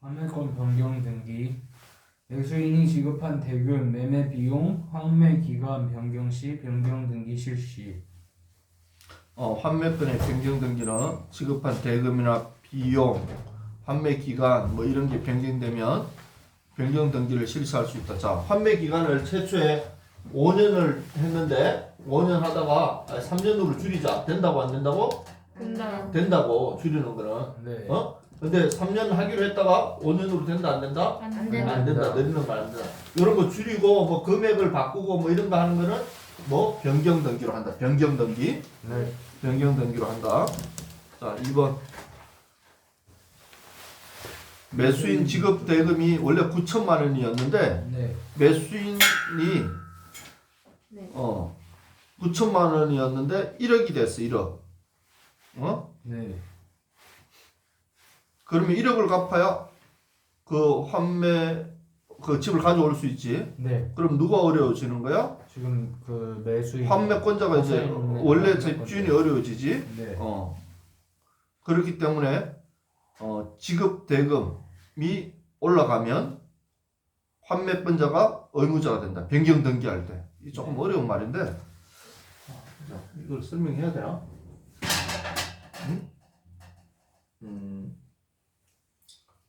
판매권 변경 등기 매수인이 지급한 대금, 매매 비용, 환매 기간 변경 시 변경 등기 실시. 어, 환매권의 변경 등기는 지급한 대금이나 비용, 환매 기간 뭐 이런 게 변경되면 변경 등기를 실시할 수 있다. 자, 환매 기간을 최초에 5년을 했는데 5년 하다가 3년으로 줄이자. 된다고 안 된다고? 된다. 된다고 줄이는 거는. 네. 어? 근데 3년 하기로 했다가 5년으로 된다 안 된다? 안 네. 된다. 안 된다. 늘리는 거 안 된다. 이런 거 줄이고 뭐 금액을 바꾸고 뭐 이런 거 하는 거는 뭐 변경 등기로 한다. 변경 등기. 네. 변경 등기로 한다. 자, 2번. 매수인 지급 대금이 원래 9천만 원이었는데 네. 매수인이 네. 어 9천만 원이었는데 1억이 됐어. 1억. 어? 네. 그러면 1억을 갚아야 그 환매 그 집을 가져올 수 있지. 네. 그럼 누가 어려워지는 거야? 지금 그 매수인 환매권자가 이제. 원래 집주인이 어려워지지. 네. 어. 그렇기 때문에 어, 지급 대금이 올라가면 환매권자가 의무자가 된다. 변경 등기할 때. 이 조금 네. 어려운 말인데 자, 이걸 설명해야 되나?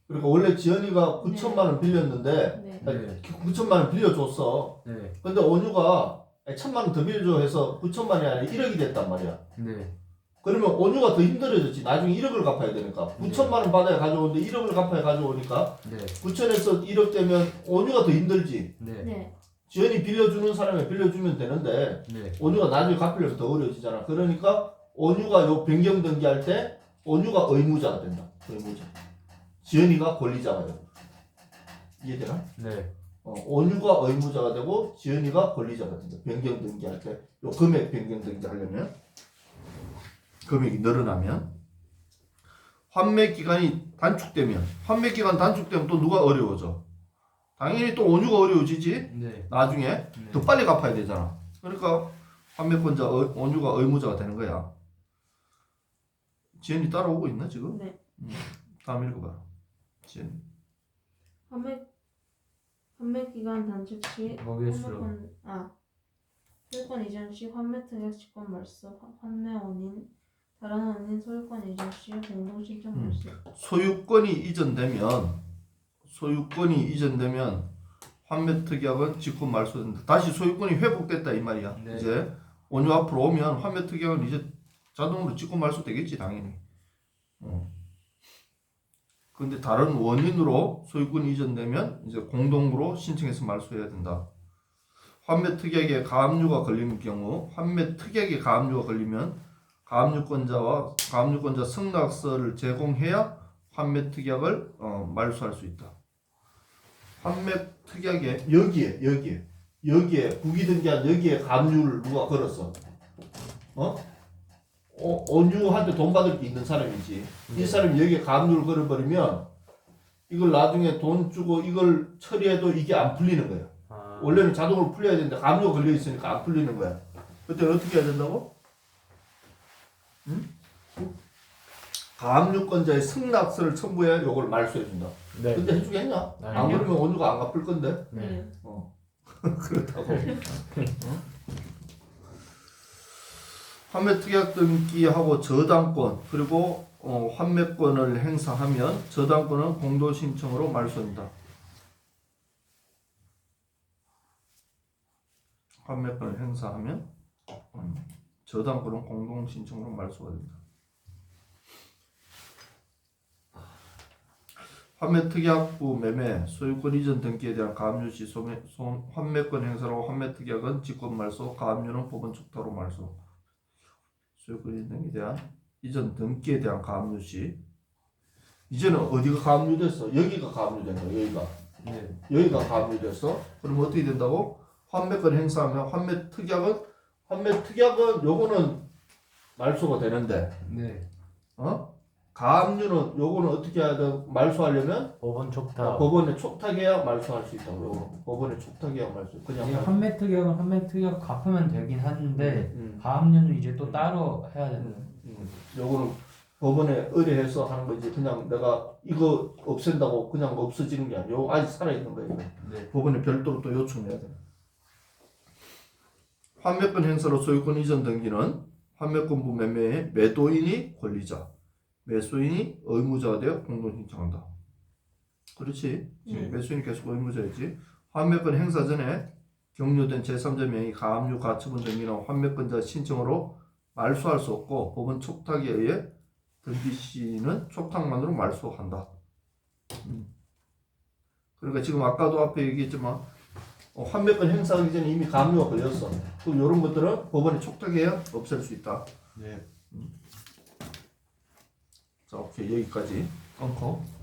그러니까 원래 지연이가 9천만 원 빌렸는데 네. 네. 9천만 원 빌려줬어. 네. 근데 온유가 천만 원 더 빌려줘 해서 9천만 원이 아니라 1억이 됐단 말이야. 네. 그러면 온유가 더 힘들어졌지. 나중에 1억을 갚아야 되니까. 9천만 원 받아야 가져오는데 1억을 갚아야 가져오니까 네. 9천에서 1억 되면 온유가 더 힘들지. 네. 네. 지연이 빌려주는 사람이 빌려주면 되는데 네. 온유가 나중에 갚으려면 더 어려워지잖아. 그러니까 온유가 요 변경 등기할 때 온유가 의무자가 된다. 의무자. 지연이가 권리자가 되고. 이해되나? 네. 어, 온유가 의무자가 되고 지연이가 권리자가 된다. 변경 등기할 때 요 금액 변경 등기 하려면 금액이 늘어나면 환매 기간이 단축되면 환매 기간 단축되면 또 누가 어려워져? 당연히 또 온유가 어려워지지. 네. 나중에 네. 더 빨리 갚아야 되잖아. 그러니까 환매권자 어- 온유가 의무자가 되는 거야. 지연이 따라오고 있나 지금? 네. 음, 다음 읽어봐. 지연. 판매 판매 기간 단축 시. 판매권 아 소유권 이전 시 환매 특약 직권 말소 화- 환매 원인 다른 원인 소유권 이전 시 공동 신청 음. 말소 소유권이 이전되면 소유권이 이전되면 환매 특약은 직권 말소된다. 다시 소유권이 회복됐다 이 말이야. 네. 이제 온유 앞으로 오면 환매 특약은 이제 자동으로 직권 말소 되겠지 당연히. 어. 근데 다른 원인으로 소유권이 이전되면 이제 공동으로 신청해서 말소해야 된다. 환매 특약에 가압류가 걸리는 경우 환매 특약에 가압류가 걸리면 가압류권자와 가압류권자 승낙서를 제공해야 환매 특약을 어, 말소할 수 있다. 환매 특약에 여기에 여기에 여기에 부기 등기한 여기에 가압류를 누가 걸었어? 어? 어 온유한테 돈 받을 게 있는 사람이지. 이 사람이 여기에 가압류를 걸어버리면 이걸 나중에 돈 주고 이걸 처리해도 이게 안 풀리는 거야. 아. 원래는 자동으로 풀려야 되는데 가압류가 걸려 있으니까 안 풀리는 거야. 그때 어떻게 해야 된다고? 응? 가압류권자의 승낙서를 첨부해야 요걸 말소해 준다. 네. 근데 해주겠냐? 안 아니요. 그러면 온유가 안 갚을 건데. 네. 그렇다고. 어? 환매 특약 등기하고 저당권 그리고 어, 환매권을 행사하면 저당권은 공도 신청으로 말소한다. 환매권을 행사하면 음, 저당권은 공동 신청으로 말소가 된다. 환매 특약부 매매 소유권 이전 등기에 대한 가압류 시 소매, 소, 환매권 행사로 환매 특약은 직권 말소 가압류는 법원 촉탁으로 말소 이전 등기에 대한 이전 등기에 대한 가압류 시 이제는 어디가 가압류 됐어? 여기가 가압류 된 거야 여기가? 네. 여기가 가압류 됐어? 그럼 어떻게 된다고? 환매권 행사하면 환매 특약은? 환매 특약은 요거는 말소가 되는데. 네. 어 가압류는 요거는 어떻게 돼 말소하려면 법원 촉탁. 법원에 촉탁해야 말소할 수 있다고. 요거. 법원에 촉탁해야 말소. 그냥 말- 환매 특약은 환매 특약 갚으면 되긴 하는데 음, 가압류는 이제 또 따로 해야 되는. 음, 요거는 법원에 의뢰해서 하는 거지 그냥 내가 이거 없앤다고 그냥 없어지는 게 아니고 아직 살아 있는 거예요. 네. 법원에 별도로 또 요청해야 돼. 환매권 행사로 소유권 이전 등기는 환매권부 매매의 매도인이 권리자, 매수인이 의무자가 되어 공동 신청한다. 그렇지? 네. 매수인이 계속 의무자이지. 환매권 행사 전에 격려된 제3자 명의 가압류 가처분 등기나 환매권자 신청으로 말소할 수 없고 법원 촉탁에 의해 등기 시는 촉탁만으로 말소한다. 음. 그러니까 지금 아까도 앞에 얘기했지만 어, 환매권 행사하기 전에 이미 가압류가 걸렸어. 그럼 이런 것들은 법원에 촉탁해야 없앨 수 있다. 네. 자, 오케이 여기까지 끊고.